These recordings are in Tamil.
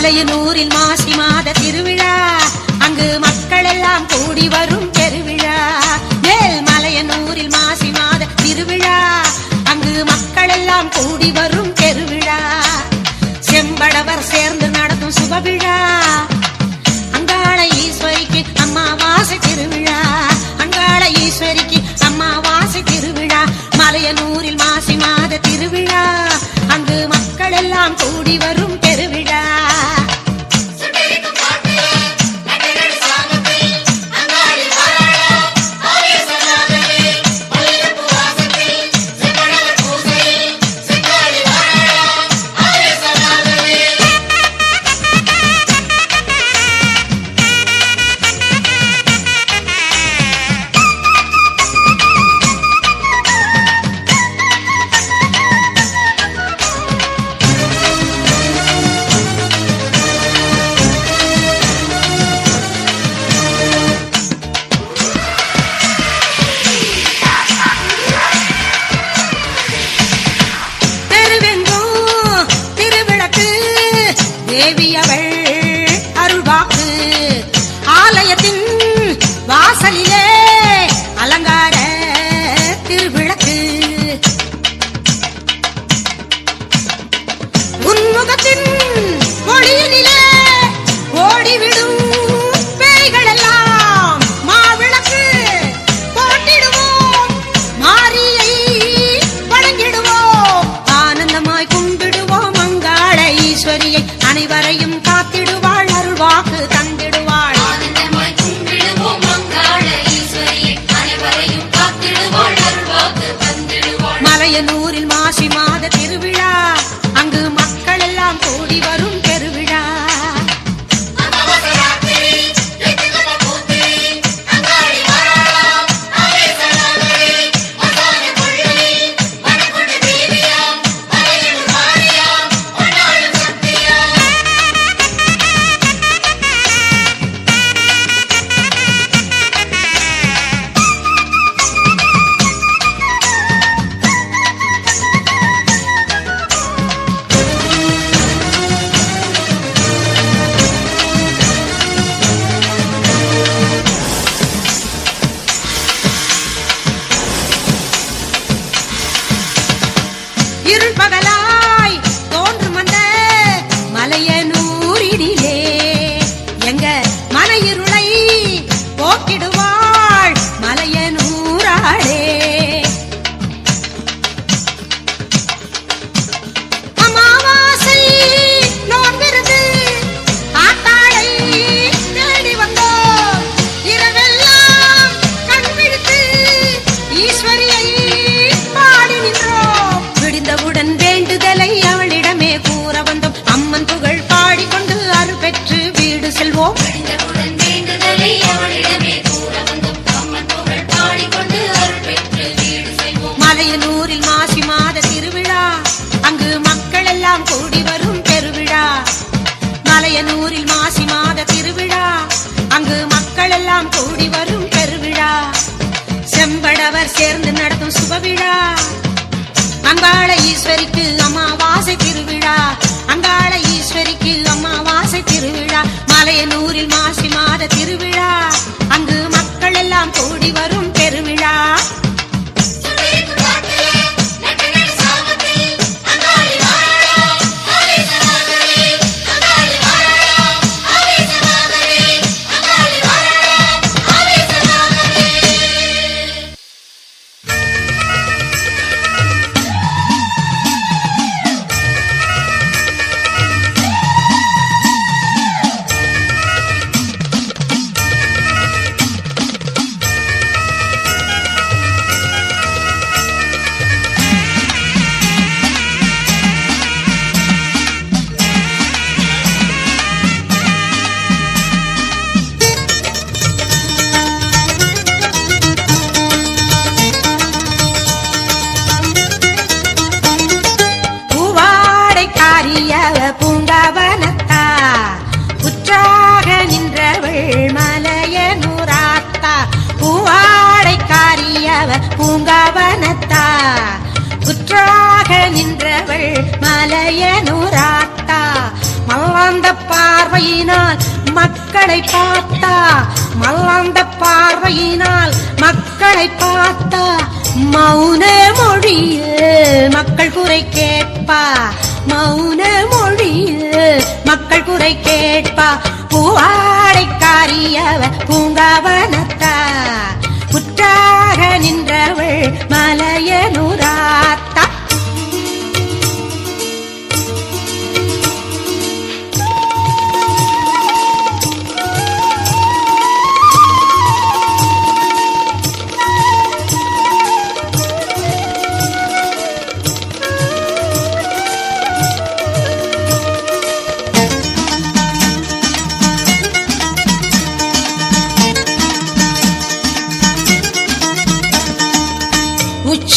மலையனூரில் மாசி மாத திருவிழா. அங்கு மக்கள் எல்லாம் கூடி வரும் பெருவிழா. மேல் மலையனூரில் மாசி மாத திருவிழா. அங்கு மக்கள் எல்லாம் கூடி வரும் பெருவிழா. செம்படவர் சேர்ந்து நடத்தும் சுபவிழா. தேவியவள் விழா அங்காள ஈஸ்வரிக்கு அமாவாசை திருவிழா. அங்காள ஈஸ்வரிக்கு அமாவாசை திருவிழா. மலையனூரில் மாசி மாத திருவிழா. பூங்காவனத்தா. குற்றாக நின்றவள் மலையனூராத்தா. மல்லாந்த பார்வையினால் மக்களை பார்த்தா. மல்லாந்த பார்வையினால் மக்களை பார்த்தா. மௌன மொழியில் மக்கள் குறை கேட்பா. மௌன மொழியில் மக்கள் குறை கேட்பா. பூவாடைக்காரியவ பூங்காவனத்தா. நின்றவள் மலையனுரா.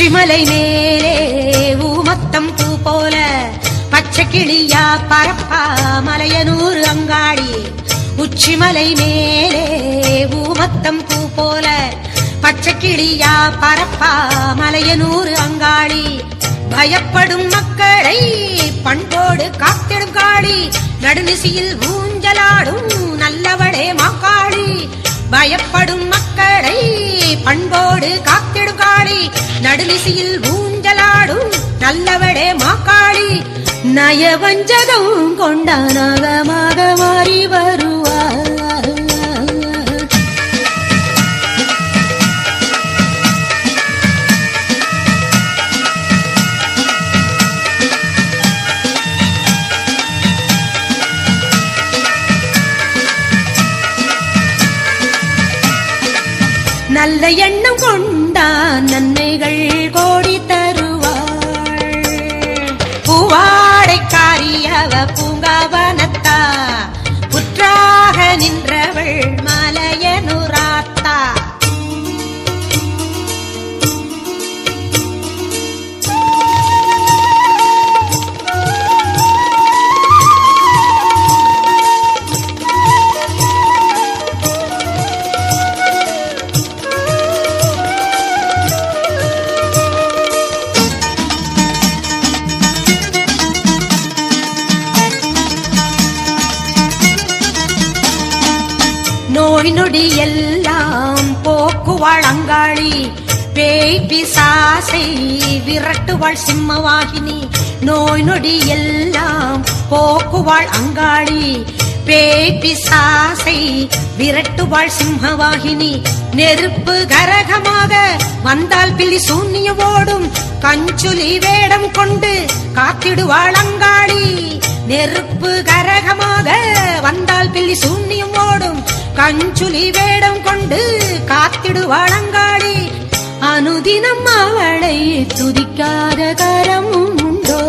உச்சிமலை மேலே ஊமத்தம் பூ போல. பச்சை கிளியா பரப்பா மலையனூர் அங்காடி. உச்சிமலை மேலே ஊமத்தம் பூ போல. பச்சை கிளியா பரப்பா மலையனூர் அங்காடி. பயப்படும் மக்களை பண்போடு காத்திடும் காளி நடுநிசியில் ஊஞ்சலாடும் நல்லவளே மாக்காளி பயப்படும் மக்களை பண்போடு காத்திடும் காளி. நடுநிசியில் ஊஞ்சலாடும் நல்லவளே மாக்காளி. நயவஞ்சகம் கொண்ட நகமாக மாறி வருவார். ella நோய் நொடி எல்லாம் போக்குவாள் அங்காளி பேய் பிசாசை விரட்டுவாள் சிம்மவாகினி. நோய் நொடி எல்லாம் போக்குவாள் அங்காளி பேய் பிசாசை விரட்டுவாள் சிம்மவாகினி. நெருப்பு கரகமாக வந்தால் பிள்ளி சூன்ய ஓடும். கஞ்சுலி வேடம் கொண்டு காத்திடுவாள் அங்காளி. நெருப்பு கரகமாக வந்தால் பிள்ளி சூன்யம் கஞ்சுலி வேடம் கொண்டு காத்திடுவாள் அங்காளி அனுதினம் அவளை துதிக்காத கரமும் உண்டோ?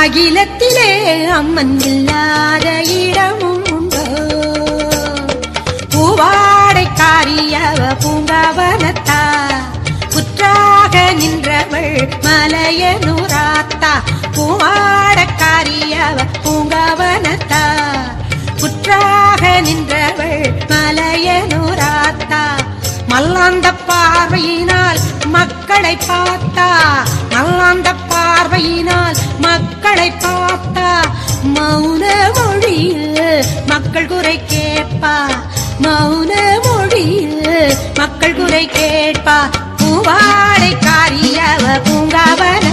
அகிலத்திலே அம்மன் இல்லாத இடமும் உண்டோ? பூவாடைக்காரியவ பூங்காவனத்தா? புற்றாக நின்றவள் மலைய மலையனூராத்தா? பூவாடக்காரியவ பூங்காவனத்தா? புற்றாக நின்றவள் மலைய மலையனூராத்தா? மல்லாந்த பார்வையினால் மக்களை பார்த்தா? மல்லாந்த பார்வையினால் மக்களை பார்த்தா மௌன மொழியில் மக்கள் குறை கேட்பா. மௌன மொழியில் மக்கள் குறை கேட்பா. பூவாடை காரியவ பூங்காவன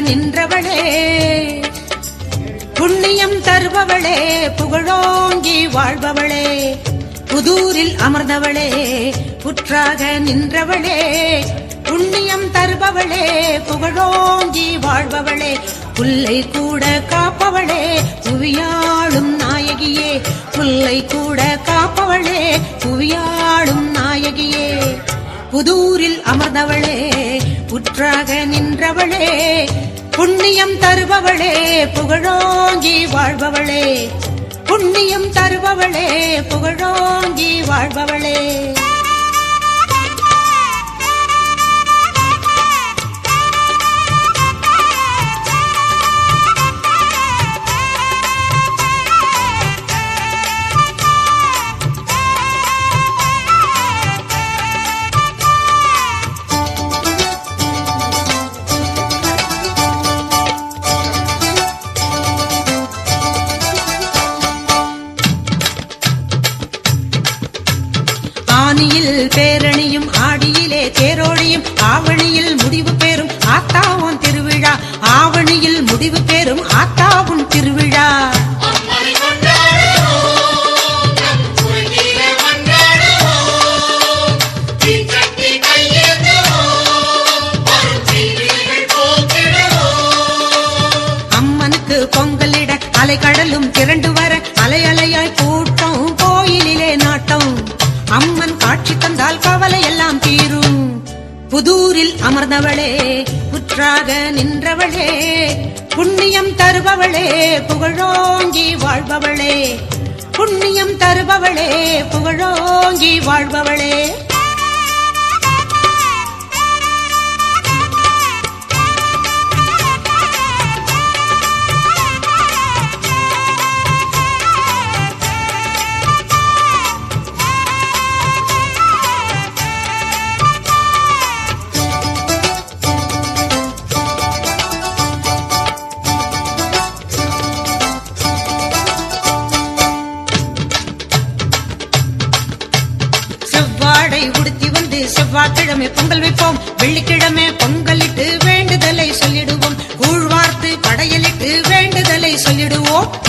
நின்றவளே. புண்ணியம் தருபவளே புகழோங்கி வாழ்பவளே. புதூரில் அமர்ந்தவளே புற்றாக நின்றவளே. புண்ணியம் தருபவளே புகழோங்கி வாழ்பவளே. புல்லை கூட காப்பவளே புவியாளும் நாயகியே. புல்லை கூட காப்பவளே புவியாளும் நாயகியே. புதூரில் அமர்ந்தவளே புற்றாக நின்றவளே புண்ணியம் தருபவளே புகழோங்கி வாழ்பவளே. புண்ணியம் தருபவளே புகழோங்கி வாழ்பவளே. ஆதியில் பேரணியும் ஆடியிலே தேரோடியும் ஆவணியில் முடிவு பெறும் ஆத்தாவும் திருவிழா. ஆவணியில் முடிவு பெறும் ஆத்தாவும் திருவிழா. அம்மனுக்கு பொங்கலிட அலைகடலும் திரண்டு வர அலை அலையாய் கூட்டம் காட்சி கவலை எல்லாம் தீரும். புதூரில் அமர்ந்தவளே புற்றாக நின்றவளே புண்ணியம் தருபவளே புகழோங்கி வாழ்பவளே. புண்ணியம் தருபவளே புகழோங்கி வாழ்பவளே. செவ்வாடை உடுத்தி வந்து செவ்வாய்க்கிழமை பொங்கல் வைப்போம். வெள்ளிக்கிழமை பொங்கலிட்டு வேண்டுதலை சொல்லிடுவோம். கூழ்வார்த்து படையலிட்டு வேண்டுதலை சொல்லிடுவோம்.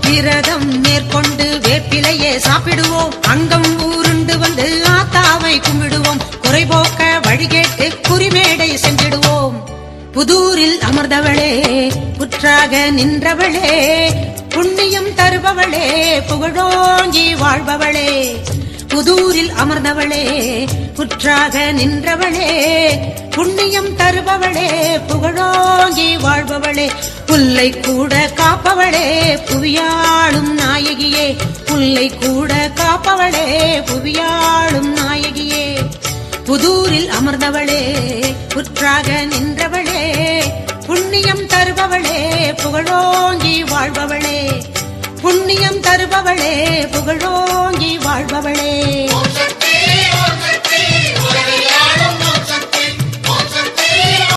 விரதம் மேற்கொண்டு வேப்பிலையே சாப்பிடுவோம். அங்கம் ஊருண்டு வந்து ஆத்தாவை கும்பிடுவோம். புதூரில் அமர்ந்தவளே புற்றாக நின்றவளே புண்ணியம் தருபவளே புகழோங்கி வாழ்பவளே. புதூரில் அமர்ந்தவளே புற்றாக நின்றவளே புண்ணியம் தருபவளே புகழோங்கி வாழ்பவளே. புல்லை கூட காப்பவளே புவியாளும் நாயகியே. புல்லை கூட காப்பவளே புவியாளும் நாயகியே. புதூரில் அமர்ந்தவளே புற்றாக நின்றவளே புண்ணியம் தருபவளே புகழோங்கி வாழ்பவளே புண்ணியம் தருபவளே புகழோங்கி வாழ்பவளே.